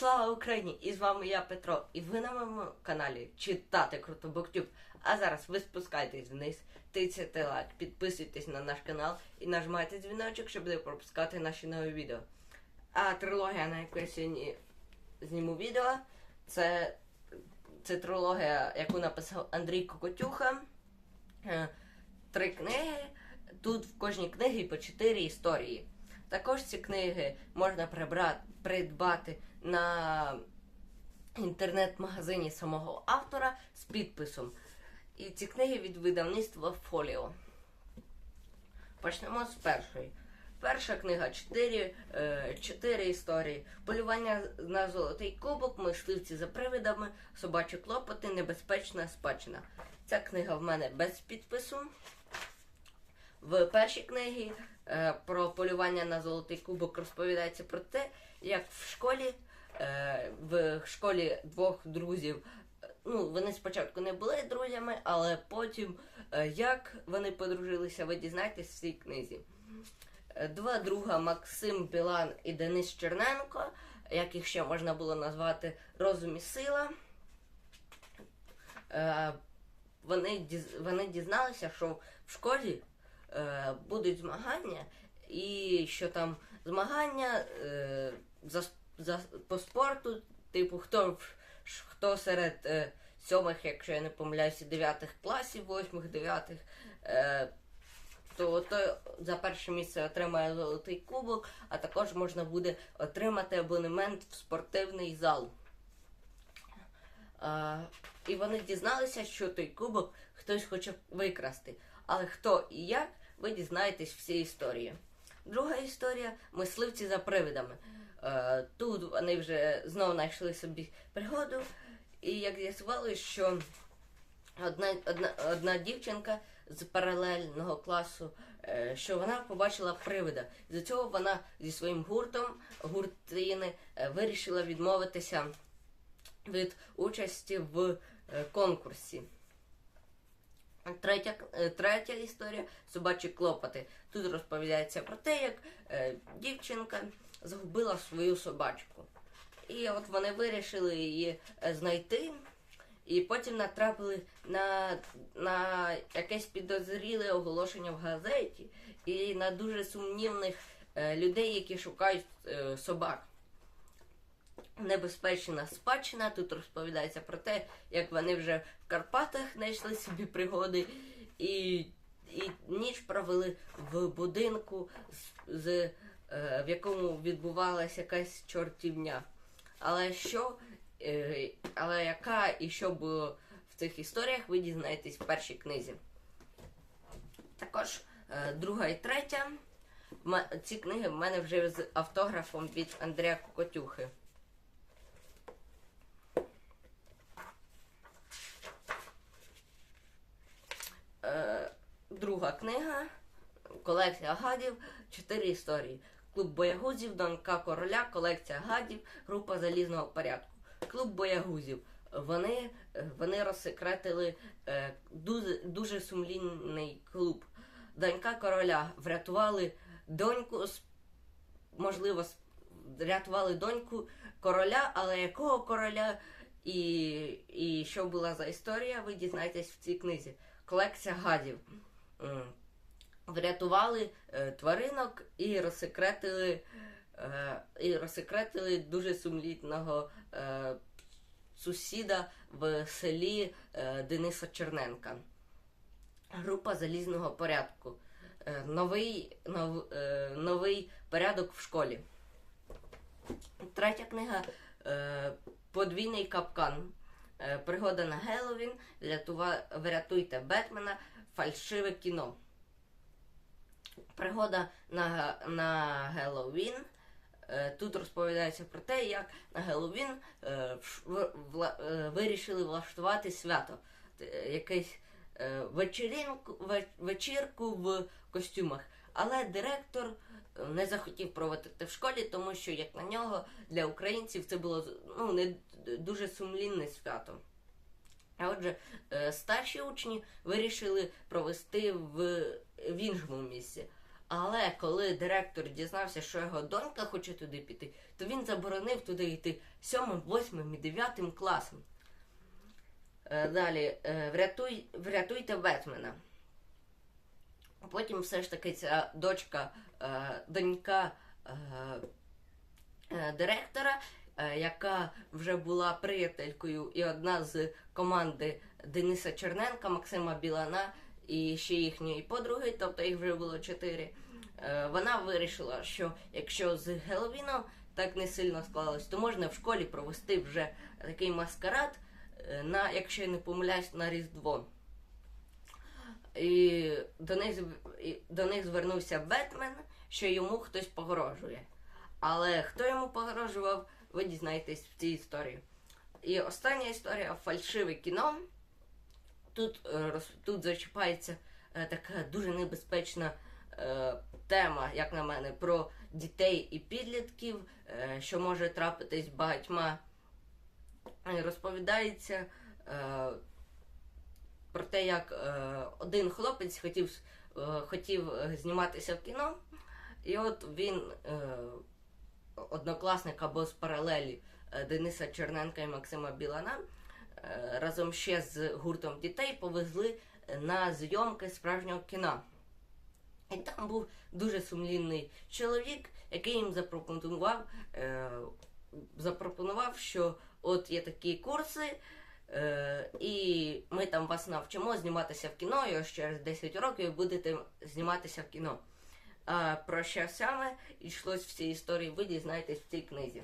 Слава Україні! І з вами я Петро. І ви на моєму каналі читати круто Буктюб. А зараз ви спускайтесь вниз, тицяйте лайк, підписуйтесь на наш канал і нажимайте дзвіночок, щоб не пропускати наші нові відео. А трилогія, на яку я сьогодні зніму відео, це, це трилогія, яку написав Андрій Кокотюха. Е, Три книги. Тут в кожній книгі по чотири історії. Також ці книги можна прибрати, придбати на інтернет-магазині самого автора з підписом. І ці книги від видавництва Фоліо. Почнемо з першої. Перша книга чотири, е, чотири історії. Полювання на золотий кубок, мисливці за привидами, собачі клопоти, небезпечна спадщина. Ця книга в мене без підпису. В першій книгі е, про полювання на золотий кубок розповідається про те, як в школі, е, в школі двох друзів, ну, вони спочатку не були друзями, але потім, е, як вони подружилися, ви дізнаєтесь в цій книзі. Е, Два друга Максим Білан і Денис Черненко, яких ще можна було назвати Розум і сила. Е, Вони, діз- вони дізналися, що в школі е, будуть змагання, і що там змагання е, за, за, по спорту, типу, хто, хто серед е, сьомих, якщо я не помиляюся, дев'ятих класів, восьмих, дев'ятих, е, то, то за перше місце отримає золотий кубок, а також можна буде отримати абонемент в спортивний зал. А, і вони дізналися, що той кубок хтось хоче викрасти. Але хто і як, ви дізнаєтесь всі історії. Друга історія мисливці за привидами. Е, тут вони вже знову знайшли собі пригоду, і як з'ясувалося, що одна, одна, одна дівчинка з паралельного класу, е, що вона побачила привида. З цього вона зі своїм гуртом гуртини е, вирішила відмовитися від участі в конкурсі. Третя, е, третя історія собачі клопоти. Тут розповідається про те, як е, дівчинка загубила свою собачку. І от вони вирішили її е, знайти, і потім натрапили на, на якесь підозріле оголошення в газеті і на дуже сумнівних е, людей, які шукають е, собак. Небезпечна спадщина. Тут розповідається про те, як вони вже в Карпатах знайшли собі пригоди і, і ніч провели в будинку, з, з, е, в якому відбувалася якась чортівня. Але що, е, але яка і що було в цих історіях, ви дізнаєтесь в першій книзі. Також е, друга і третя. Ці книги в мене вже з автографом від Андрія Кокотюхи. Е, друга книга, колекція гадів, чотири історії. Клуб боягузів, донька короля, колекція гадів, група залізного порядку. Клуб боягузів. Вони, вони розсекретили е, дуже, дуже сумлінний клуб. Донька короля врятували доньку, можливо, врятували доньку короля, але якого короля і, і що була за історія, ви дізнаєтесь в цій книзі. Колекція гадів. М. Врятували е, тваринок і розсекретили, е, і розсекретили дуже сумлітного е, сусіда в селі е, Дениса Черненка. Група залізного порядку. Е, новий, нов, е, новий порядок в школі. Третя книга е, Подвійний капкан. Е, Пригода на Геловін. Врятуйте Бетмена. Фальшиве кіно. Пригода на, на Геловін. Е, Тут розповідається про те, як на Геловін е, е, вирішили влаштувати свято. Якийсь е, вечерінку, ве- вечірку в костюмах. Але директор не захотів проводити в школі, тому що, як на нього, для українців це було ну, не дуже сумлінне свято. А отже, е, старші учні вирішили провести в, в іншому місці. Але коли директор дізнався, що його донька хоче туди піти, то він заборонив туди йти сьомим, восьмим і дев'ятим класом. Е, Далі е, врятуй, врятуйте Бетмена. Потім все ж таки ця дочка, донька директора, яка вже була приятелькою і одна з команди Дениса Черненка, Максима Білана і ще їхньої подруги, тобто їх вже було чотири. Е, Вона вирішила, що якщо з Геловіном так не сильно склалось, то можна в школі провести вже такий маскарад е, на, якщо я не помиляюсь, на Різдво. І до них, до них звернувся Бетмен, що йому хтось погрожує. Але хто йому погрожував, ви дізнаєтесь в цій історії. І остання історія фальшиве кіно. Тут, е, тут зачіпається е, така дуже небезпечна е, тема, як на мене, про дітей і підлітків, що може трапитись багатьма. Розповідається про те, як один хлопець хотів, хотів зніматися в кіно, і от він, однокласник або з паралелі е, Дениса Черненка і Максима Білана, е, разом ще з гуртом дітей повезли на зйомки справжнього кіна. І там був дуже сумлінний чоловік, який їм запропонував, е, запропонував, що от є такі курси, і ми там вас навчимо зніматися в кіно, і ось через 10 років будете зніматися в кіно. Про що йшлось в цій історії, ви дізнаєтесь в цій книзі.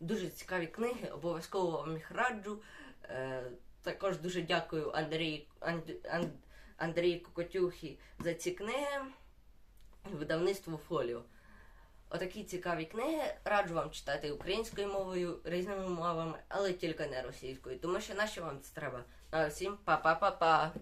Дуже цікаві книги, обов'язково вам їх раджу. Е, також дуже дякую Андрію, Анд, Анд, Андрію Кокотюхі за ці книги. Видавництво Фоліо. Отакі цікаві книги раджу вам читати українською мовою, різними мовами, але тільки не російською, тому що нащо вам це треба? А всім па-па-па-па!